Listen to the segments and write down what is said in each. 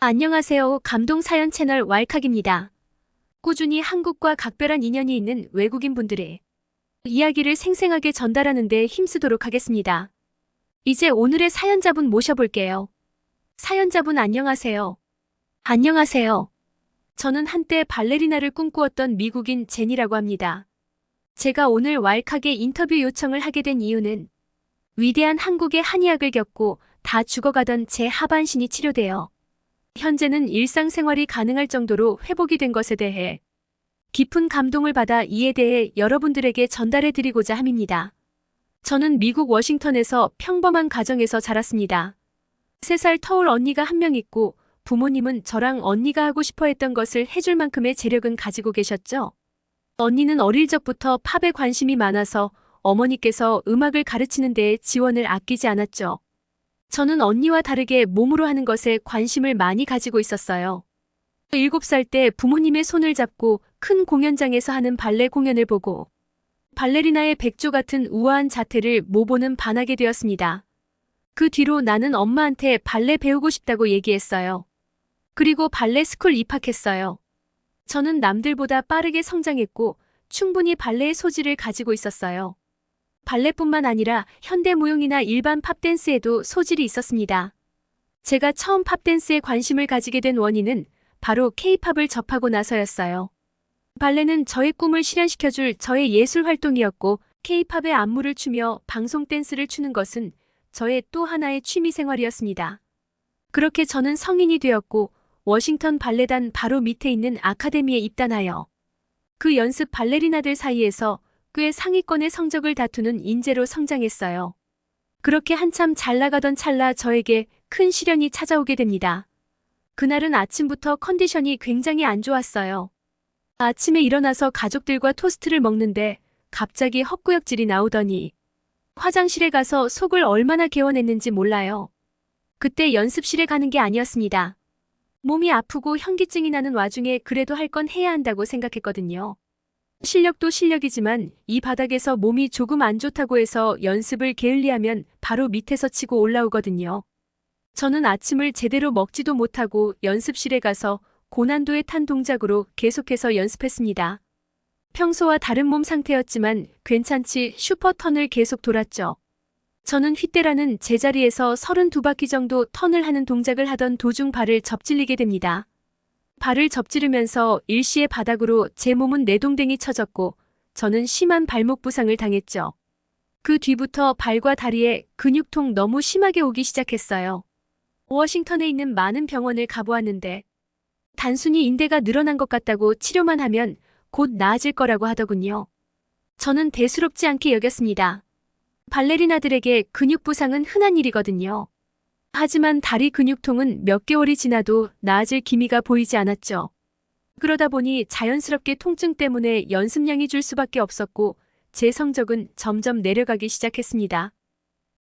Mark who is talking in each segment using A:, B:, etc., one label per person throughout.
A: 안녕하세요. 감동 사연 채널 왈칵입니다. 꾸준히 한국과 각별한 인연이 있는 외국인 분들의 이야기를 생생하게 전달하는 데 힘쓰도록 하겠습니다. 이제 오늘의 사연자분 모셔볼게요. 사연자분 안녕하세요. 안녕하세요. 저는 한때 발레리나를 꿈꾸었던 미국인 제니라고 합니다. 제가 오늘 왈칵에 인터뷰 요청을 하게 된 이유는 위대한 한국의 한의학을 겪고 다 죽어가던 제 하반신이 치료되어 현재는 일상생활이 가능할 정도로 회복이 된 것에 대해 깊은 감동을 받아 이에 대해 여러분들에게 전달해 드리고자 함입니다. 저는 미국 워싱턴에서 평범한 가정에서 자랐습니다. 3살 터울 언니가 한 명 있고 부모님은 저랑 언니가 하고 싶어 했던 것을 해줄 만큼의 재력은 가지고 계셨죠. 언니는 어릴 적부터 팝에 관심이 많아서 어머니께서 음악을 가르치는 데에 지원을 아끼지 않았죠. 저는 언니와 다르게 몸으로 하는 것에 관심을 많이 가지고 있었어요. 7살 때 부모님의 손을 잡고 큰 공연장에서 하는 발레 공연을 보고 발레리나의 백조 같은 우아한 자태를 모보는 반하게 되었습니다. 그 뒤로 나는 엄마한테 발레 배우고 싶다고 얘기했어요. 그리고 발레 스쿨 입학했어요. 저는 남들보다 빠르게 성장했고 충분히 발레의 소질을 가지고 있었어요. 발레뿐만 아니라 현대 무용이나 일반 팝댄스에도 소질이 있었습니다. 제가 처음 팝댄스에 관심을 가지게 된 원인은 바로 케이팝을 접하고 나서였어요. 발레는 저의 꿈을 실현시켜줄 저의 예술 활동이었고 케이팝의 안무를 추며 방송 댄스를 추는 것은 저의 또 하나의 취미 생활이었습니다. 그렇게 저는 성인이 되었고 워싱턴 발레단 바로 밑에 있는 아카데미에 입단하여 그 연습 발레리나들 사이에서 꽤 상위권의 성적을 다투는 인재로 성장했어요. 그렇게 한참 잘 나가던 찰나 저에게 큰 시련이 찾아오게 됩니다. 그날은 아침부터 컨디션이 굉장히 안 좋았어요. 아침에 일어나서 가족들과 토스트를 먹는데 갑자기 헛구역질이 나오더니 화장실에 가서 속을 얼마나 개워냈는지 몰라요. 그때 연습실에 가는 게 아니었습니다. 몸이 아프고 현기증이 나는 와중에 그래도 할 건 해야 한다고 생각했거든요. 실력도 실력이지만 이 바닥에서 몸이 조금 안 좋다고 해서 연습을 게을리하면 바로 밑에서 치고 올라오거든요. 저는 아침을 제대로 먹지도 못하고 연습실에 가서 고난도의 탄 동작으로 계속해서 연습했습니다. 평소와 다른 몸 상태였지만 괜찮지 슈퍼 턴을 계속 돌았죠. 저는 휘대라는 제자리에서 32바퀴 정도 턴을 하는 동작을 하던 도중 발을 접질리게 됩니다. 발을 접지르면서 일시에 바닥으로 제 몸은 내동댕이 쳐졌고 저는 심한 발목 부상을 당했죠. 그 뒤부터 발과 다리에 근육통 너무 심하게 오기 시작했어요. 워싱턴에 있는 많은 병원을 가보았는데 단순히 인대가 늘어난 것 같다고 치료만 하면 곧 나아질 거라고 하더군요. 저는 대수롭지 않게 여겼습니다. 발레리나들에게 근육 부상은 흔한 일이거든요. 하지만 다리 근육통은 몇 개월이 지나도 나아질 기미가 보이지 않았죠. 그러다 보니 자연스럽게 통증 때문에 연습량이 줄 수밖에 없었고 제 성적은 점점 내려가기 시작했습니다.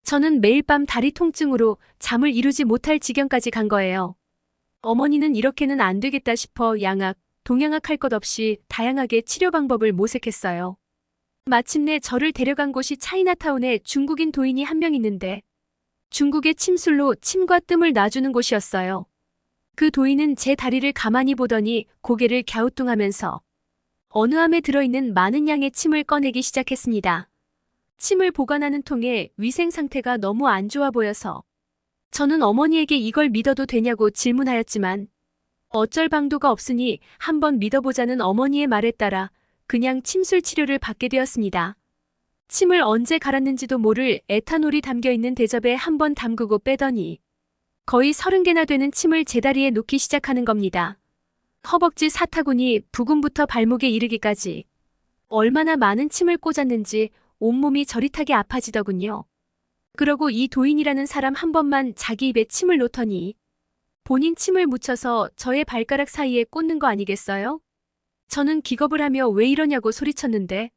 A: 저는 매일 밤 다리 통증으로 잠을 이루지 못할 지경까지 간 거예요. 어머니는 이렇게는 안 되겠다 싶어 양악, 동양악 할 것 없이 다양하게 치료 방법을 모색했어요. 마침내 저를 데려간 곳이 차이나타운에 중국인 도인이 한 명 있는데 중국의 침술로 침과 뜸을 놔주는 곳이었어요. 그 도인은 제 다리를 가만히 보더니 고개를 갸우뚱하면서 어느 함에 들어있는 많은 양의 침을 꺼내기 시작했습니다. 침을 보관하는 통에 위생 상태가 너무 안 좋아 보여서 저는 어머니에게 이걸 믿어도 되냐고 질문하였지만 어쩔 방도가 없으니 한번 믿어보자는 어머니의 말에 따라 그냥 침술 치료를 받게 되었습니다. 침을 언제 갈았는지도 모를 에탄올이 담겨 있는 대접에 한 번 담그고 빼더니 거의 서른 개나 되는 침을 제 다리에 놓기 시작하는 겁니다. 허벅지 사타구니 부근부터 발목에 이르기까지 얼마나 많은 침을 꽂았는지 온몸이 저릿하게 아파지더군요. 그러고 이 도인이라는 사람 한 번만 자기 입에 침을 놓더니 본인 침을 묻혀서 저의 발가락 사이에 꽂는 거 아니겠어요? 저는 기겁을 하며 왜 이러냐고 소리쳤는데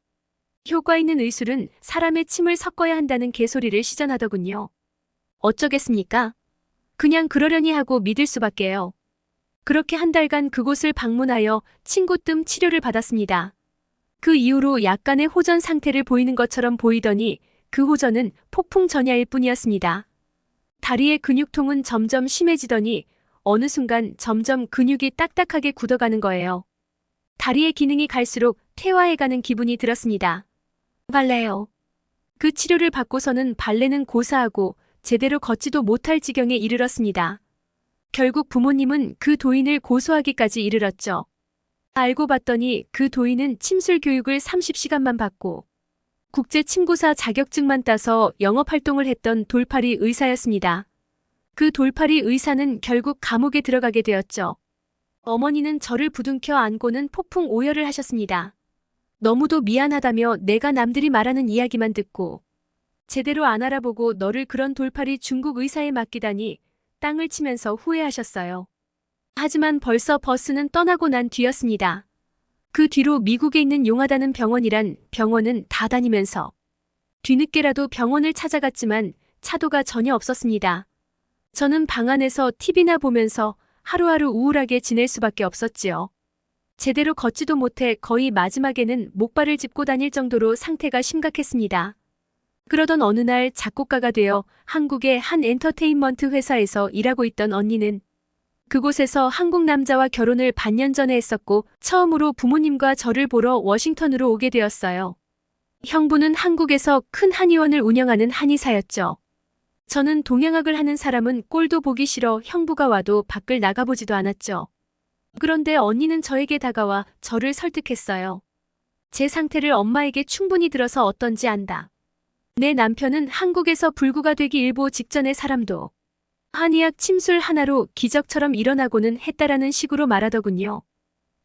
A: 효과 있는 의술은 사람의 침을 섞어야 한다는 개소리를 시전하더군요. 어쩌겠습니까? 그냥 그러려니 하고 믿을 수밖에요. 그렇게 한 달간 그곳을 방문하여 친구뜸 치료를 받았습니다. 그 이후로 약간의 호전 상태를 보이는 것처럼 보이더니 그 호전은 폭풍 전야일 뿐이었습니다. 다리의 근육통은 점점 심해지더니 어느 순간 점점 근육이 딱딱하게 굳어가는 거예요. 다리의 기능이 갈수록 퇴화해가는 기분이 들었습니다. 발레요. 그 치료를 받고서는 발레는 고사하고 제대로 걷지도 못할 지경에 이르렀습니다. 결국 부모님은 그 도인을 고소하기까지 이르렀죠. 알고 봤더니 그 도인은 침술 교육을 30시간만 받고 국제 침고사 자격증만 따서 영업 활동을 했던 돌팔이 의사였습니다. 그 돌팔이 의사는 결국 감옥에 들어가게 되었죠. 어머니는 저를 부둥켜 안고는 폭풍 오열을 하셨습니다. 너무도 미안하다며 내가 남들이 말하는 이야기만 듣고 제대로 안 알아보고 너를 그런 돌팔이 중국 의사에 맡기다니 땅을 치면서 후회하셨어요. 하지만 벌써 버스는 떠나고 난 뒤였습니다. 그 뒤로 미국에 있는 용하다는 병원이란 병원은 다 다니면서 뒤늦게라도 병원을 찾아갔지만 차도가 전혀 없었습니다. 저는 방 안에서 TV나 보면서 하루하루 우울하게 지낼 수밖에 없었지요. 제대로 걷지도 못해 거의 마지막에는 목발을 짚고 다닐 정도로 상태가 심각했습니다. 그러던 어느 날 작곡가가 되어 한국의 한 엔터테인먼트 회사에서 일하고 있던 언니는 그곳에서 한국 남자와 결혼을 반년 전에 했었고 처음으로 부모님과 저를 보러 워싱턴으로 오게 되었어요. 형부는 한국에서 큰 한의원을 운영하는 한의사였죠. 저는 동양학을 하는 사람은 꼴도 보기 싫어 형부가 와도 밖을 나가보지도 않았죠. 그런데 언니는 저에게 다가와 저를 설득했어요. 제 상태를 엄마에게 충분히 들어서 어떤지 안다. 내 남편은 한국에서 불구가 되기 일보 직전의 사람도 한의학 침술 하나로 기적처럼 일어나고는 했다라는 식으로 말하더군요.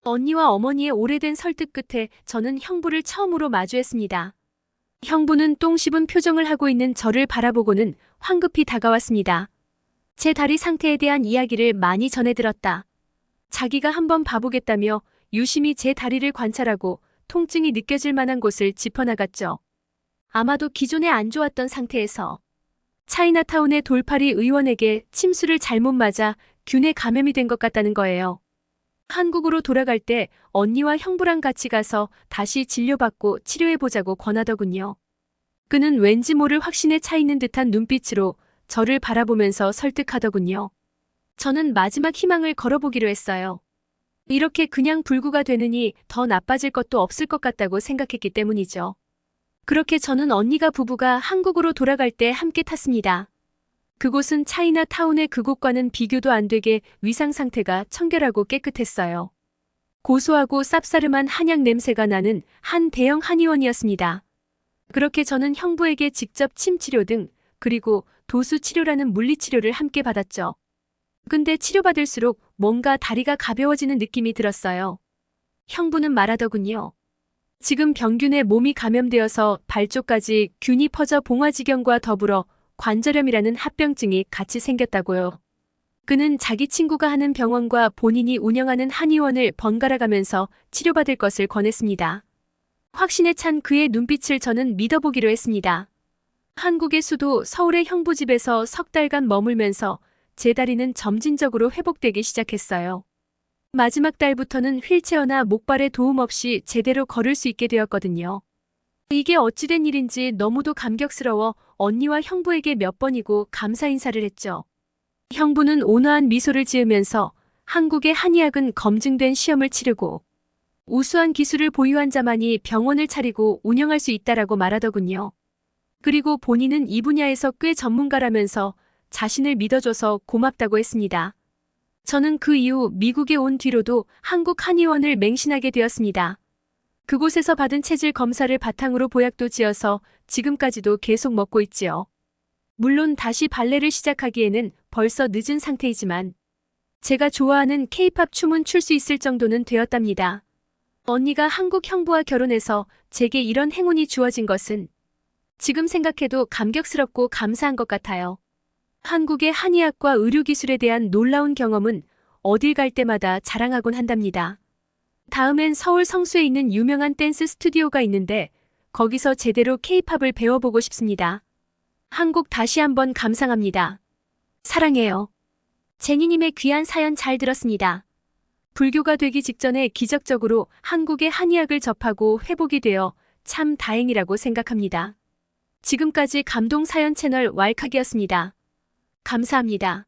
A: 언니와 어머니의 오래된 설득 끝에 저는 형부를 처음으로 마주했습니다. 형부는 똥 씹은 표정을 하고 있는 저를 바라보고는 황급히 다가왔습니다. 제 다리 상태에 대한 이야기를 많이 전해들었다. 자기가 한번 봐보겠다며 유심히 제 다리를 관찰하고 통증이 느껴질 만한 곳을 짚어나갔죠. 아마도 기존에 안 좋았던 상태에서 차이나타운의 돌팔이 의원에게 침수를 잘못 맞아 균에 감염이 된 것 같다는 거예요. 한국으로 돌아갈 때 언니와 형부랑 같이 가서 다시 진료받고 치료해보자고 권하더군요. 그는 왠지 모를 확신에 차 있는 듯한 눈빛으로 저를 바라보면서 설득하더군요. 저는 마지막 희망을 걸어보기로 했어요. 이렇게 그냥 불구가 되느니 더 나빠질 것도 없을 것 같다고 생각했기 때문이죠. 그렇게 저는 언니가 부부가 한국으로 돌아갈 때 함께 탔습니다. 그곳은 차이나 타운의 그곳과는 비교도 안 되게 위상 상태가 청결하고 깨끗했어요. 고소하고 쌉싸름한 한약 냄새가 나는 한 대형 한의원이었습니다. 그렇게 저는 형부에게 직접 침 치료 등 그리고 도수 치료라는 물리 치료를 함께 받았죠. 근데 치료받을수록 뭔가 다리가 가벼워지는 느낌이 들었어요. 형부는 말하더군요. 지금 병균에 몸이 감염되어서 발 쪽까지 균이 퍼져 봉화지경과 더불어 관절염이라는 합병증이 같이 생겼다고요. 그는 자기 친구가 하는 병원과 본인이 운영하는 한의원을 번갈아 가면서 치료받을 것을 권했습니다. 확신에 찬 그의 눈빛을 저는 믿어보기로 했습니다. 한국의 수도 서울의 형부 집에서 석 달간 머물면서 제 다리는 점진적으로 회복되기 시작했어요. 마지막 달부터는 휠체어나 목발에 도움 없이 제대로 걸을 수 있게 되었거든요. 이게 어찌된 일인지 너무도 감격스러워 언니와 형부에게 몇 번이고 감사 인사를 했죠. 형부는 온화한 미소를 지으면서 한국의 한의학은 검증된 시험을 치르고 우수한 기술을 보유한 자만이 병원을 차리고 운영할 수 있다라고 말하더군요. 그리고 본인은 이 분야에서 꽤 전문가라면서 자신을 믿어줘서 고맙다고 했습니다. 저는 그 이후 미국에 온 뒤로도 한국 한의원을 맹신하게 되었습니다. 그곳에서 받은 체질 검사를 바탕으로 보약도 지어서 지금까지도 계속 먹고 있지요. 물론 다시 발레를 시작하기에는 벌써 늦은 상태이지만 제가 좋아하는 케이팝 춤은 출 수 있을 정도는 되었답니다. 언니가 한국 형부와 결혼해서 제게 이런 행운이 주어진 것은 지금 생각해도 감격스럽고 감사한 것 같아요. 한국의 한의학과 의료기술에 대한 놀라운 경험은 어딜 갈 때마다 자랑하곤 한답니다. 다음엔 서울 성수에 있는 유명한 댄스 스튜디오가 있는데 거기서 제대로 케이팝을 배워보고 싶습니다. 한국 다시 한번 감상합니다. 사랑해요. 제니님의 귀한 사연 잘 들었습니다. 불교가 되기 직전에 기적적으로 한국의 한의학을 접하고 회복이 되어 참 다행이라고 생각합니다. 지금까지 감동 사연 채널 왈칵이었습니다. 감사합니다.